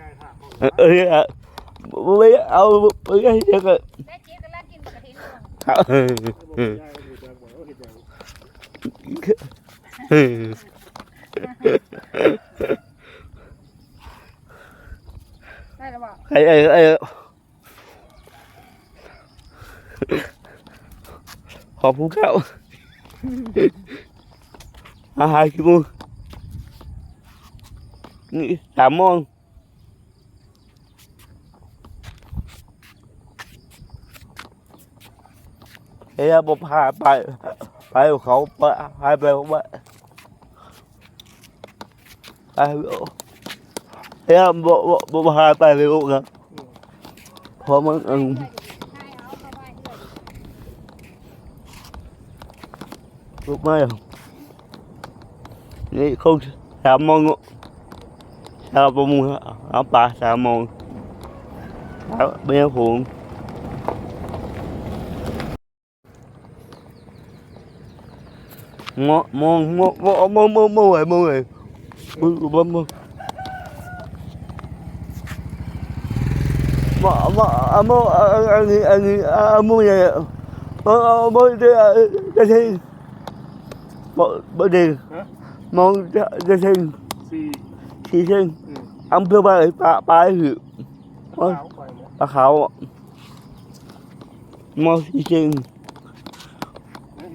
ยายถามเขาเออเออเออไม่เอาไม่ได้ยังไงแม่จีกำลังกินกระถิ่นอยู่ครับเออบอกเออยายเห็นจังบอเห็นจังเออได้แล้วบอกไอ้ไอ้ไอ้ขอบคุณครับอาหารกี่โมงนี่สามโมง เฮ้ยผมพาไปไปเขาไปไปไปไปไปเฮ้ยผมผมพายไปเลยลูกนะเพราะมันอืมให้เอาเข้าไปเถอะลูกไม่หรอกนี่ không sám mông ạ sao bông mua áo bà sám mông áo bên phụng mua mua mua mua mua mua mua rồi mua rồi mua mua mà mà mua anh anh anh mua gì mua mua đi cái gì mua mua đi mua cái gì thì sinh ông kêu bài bà bà hiểu bà khảo mua thì sinh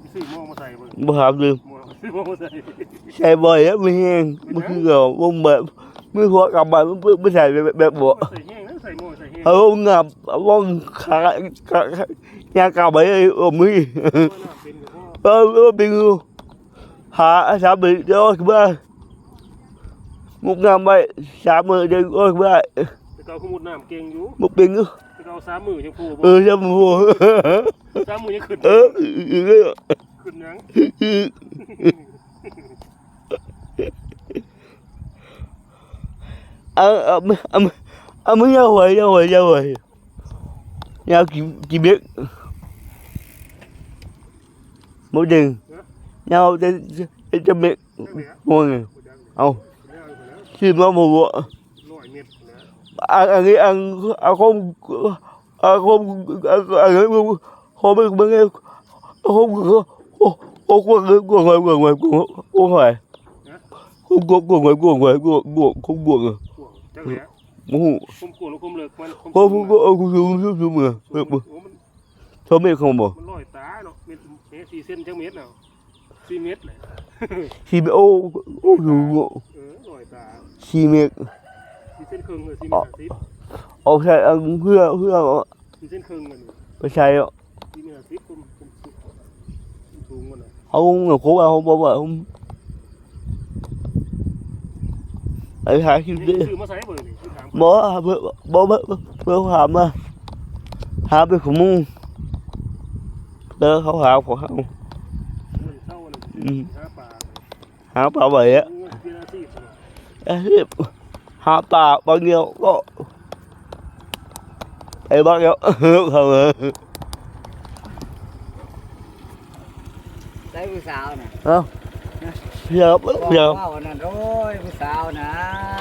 งอืมอำเภอบ้านปลาปลาหือขาวไปหมดปลาขาวอะมองทีเชิงนี่ซื้อม่วงมาใส่เบิ่งบ่หาลืมม่วงซื้อม่วงมาใส่ใส่บ่อยแล้วไม่แห้งมันคือเก่าวงแบบมือหัวกลับมาไม่ไม่ใส่แบบแบบบ่ใส่แห้งนะใส่ม่วงใส่แห้งเอองับวงขาขายากลับไปเออมือเพราะน่าเป็นกับพ่อเออเออเป็นงูหาสามมือเดียวขึ้นมามุกงามไปสามมือเดียวก็ขึ้นมาแต่เกาขมุดน้ำเก่งอยู่มุกเป็นงู แต่เกาสามมือยังพูบ่ เออจะมัว สามมือยังขึ้น เออเออ ขึ้นยัง ờ ờ ờ ờ mới nhau rồi nhau rồi nhau rồi nhau chỉ chỉ biết mỗi đường nhau trên trên trên miệng จังเลยอะ mọi người บ่จังเลย không แล้วเอาไปแล้ว khi mà mùa ร้อยเม็ ăn ăn akong akong ăn không bên em hôm hôm không không người không không không của người không của của không của không của của không buộc không không. Không của nó không được không không không không không không không không thôi mình không bỏ lòi tá nó mét xì sen chắc mét nào. Xì mét này. Xì mét ô ô dù ngộ xì mét ส้นจังเม็ดเนาะสี่เม็ดเลย khi bị ô ô dù ngộ เออลอยตา khi miệng สี่เส้นครึ่งเลยสี่เม็ดอาทิตย์ ô sai ăn hưa hưa สี่เส้นครึ่งมัน phải sai ạ สี่เม็ดอาทิตย์คุมคุมคุมสูงมันน่ะ không là cố không bao giờ không ấy hai khi นี่ đi ซื้อมาใส่เบอร์นี่คือถาม bố bố bố bố bố hàm à hàm bị khủng mông đó không hàm của không มันเท่าน่ะอืมห้าปลา hàm bảo vệ á เงินเป็นอาชีพ họ tả bao nhiêu có thấy bao nhiêu? Không đấy sao nè. Không. Giờ bất giờ rồi sao nè.